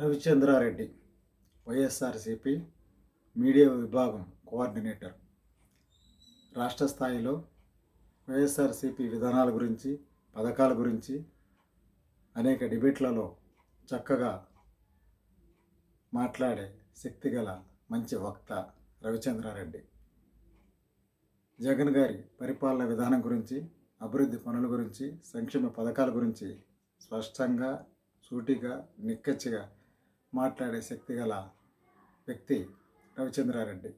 Ravichandra Reddy YSRCP media విభాగం coordinator. రాష్ట్ర స్థాయిలో వైఎస్ఆర్సిపి విధానాల గురించి పథకాల గురించి అనేక డిబేట్లలో చక్కగా మాట్లాడే శక్తి గల మంచి వక్త రవిచంద్రారెడ్డి. జగన్ గారి పరిపాలన విధానం గురించి అభివృద్ధి పనుల గురించి సంక్షేమ పథకాల గురించి స్పష్టంగా సూటిగా నిక్కచ్చిగా మాట్లాడే శక్తి గల వ్యక్తి రవిచంద్రారెడ్డి.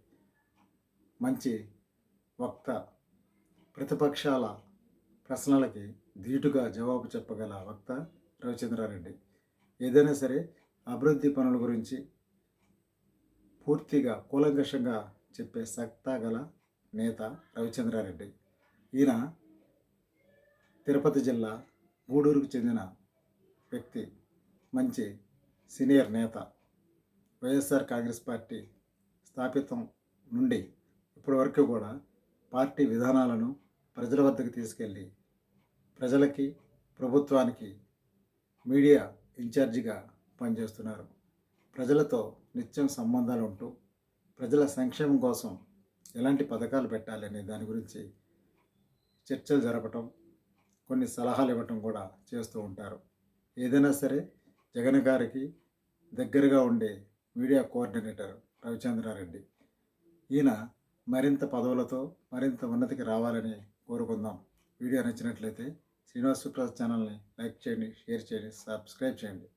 మంచి వక్త ప్రతిపక్షాల ప్రశ్నలకి ధీటుగా జవాబు చెప్పగల వక్త రవిచంద్రారెడ్డి. ఏదైనా సరే అభివృద్ధి పనుల గురించి పూర్తిగా కూలంకషంగా చెప్పే సత్తా గల నేత రవిచంద్రారెడ్డి. ఈయన తిరుపతి జిల్లా గూడూరుకు చెందిన వ్యక్తి మంచి సీనియర్ నేత వైఎస్ఆర్ కాంగ్రెస్ పార్టీ స్థాపితం నుండి ఇప్పటి వరకు కూడా పార్టీ విధానాలను ప్రజల వద్దకు తీసుకెళ్ళి ప్రజలకి ప్రభుత్వానికి మీడియా ఇన్ఛార్జిగా పనిచేస్తున్నారు. ప్రజలతో నిత్యం సంబంధాలు ఉంటూ ప్రజల సంక్షేమం కోసం ఎలాంటి పథకాలు పెట్టాలనే దాని గురించి చర్చలు జరపటం కొన్ని సలహాలు ఇవ్వటం కూడా చేస్తూ ఉంటారు. ఏదైనా సరే జగన్ గారికి దగ్గరగా ఉండే మీడియా కోఆర్డినేటర్ రవిచంద్రారెడ్డి. ఈయన మరింత పదవులతో మరింత ఉన్నతికి రావాలని కోరుకుందాం. వీడియో నచ్చినట్లయితే శ్రీనివాస్ సుప్రసాద్ ఛానల్ని లైక్ చేయండి షేర్ చేయండి సబ్స్క్రైబ్ చేయండి.